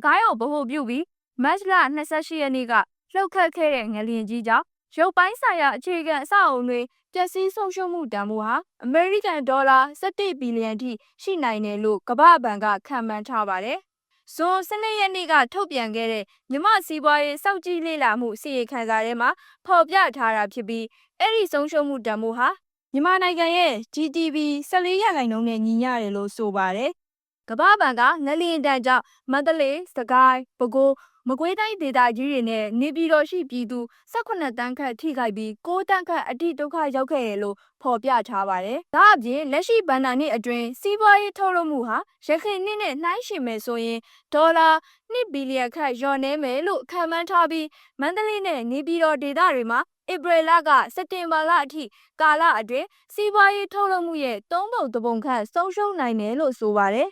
။ကိုင်းကိုဗဟိုပြုပြီးမတ်လ28ရက်နေ့ကလှုပ်ခတ်ခဲ့တဲ့ငလျင်ကြီးကြောင့်ရုပ်ပိုင်းဆိုင်ရာအခြေခံအဆောက်အုံတွေပျက်စီးဆုံးရှုံးမှုတန်ဖိုးဟာအမေရိကန်ဒေါ်လာ17ဘီလီယံထိရှိနိုင်တယ်လို့ကမ္ဘာ့ဘဏ်ကခန့်မှန်းထားပါတယ်။ဇွန်12ရက်နေ့ကထုတ်ပြန်ခဲ့တဲ့မြမစီးပွားရေးစောင့်ကြည့်လေ့လာမှုအစီရင်ခံစာထဲမှာဖော်ပြထားတာဖြစ်ပြီးအဲ့ဒီဆုံးရှုံးမှုတန်ဖိုးဟာမြန်မာနိုင်ငံရဲ့ GDP 14ရာခိုင်နှုန်းနဲ့ညီမျှတယ်လို့ဆိုပါတယ်။ ကမ္ဘာ့ဘဏ်ကငလျင်တန်ကြောင့်မန္တလေး၊စကိုင်း၊ပဲခူးမကွေးတိုင်းဒေသကြီးတွေနဲ့နေပြည်တော်ရှိပြည်သူ18တန်းခန့်ထိခိုက်ပြီး9တန်းခန့်အတိဒုက္ခရောက်ခဲ့တယ်လို့ဖော်ပြထားပါတယ်။ဒါအပြင်လက်ရှိဘဏ္ဍာနှစ်အတွင်းစီးပွားရေးထုတ်လုပ်မှုဟာရခိုင်နှစ်နဲ့နှိုင်းယှဉ်မယ်ဆိုရင်ဒေါ်လာ1ဘီလီယံခန့်လျော့နေမယ်လို့ခန့်မှန်းထားပြီးမန္တလေးနဲ့နေပြည်တော်ဒေသတွေမှာဧပြီလကစက်တင်ဘာလအထိကာလအတွင်းစီးပွားရေးထုတ်လုပ်မှုရဲ့၃ပုံ၃ပုံခန့်ဆုံးရှုံးနိုင်တယ်လို့ဆိုပါတယ်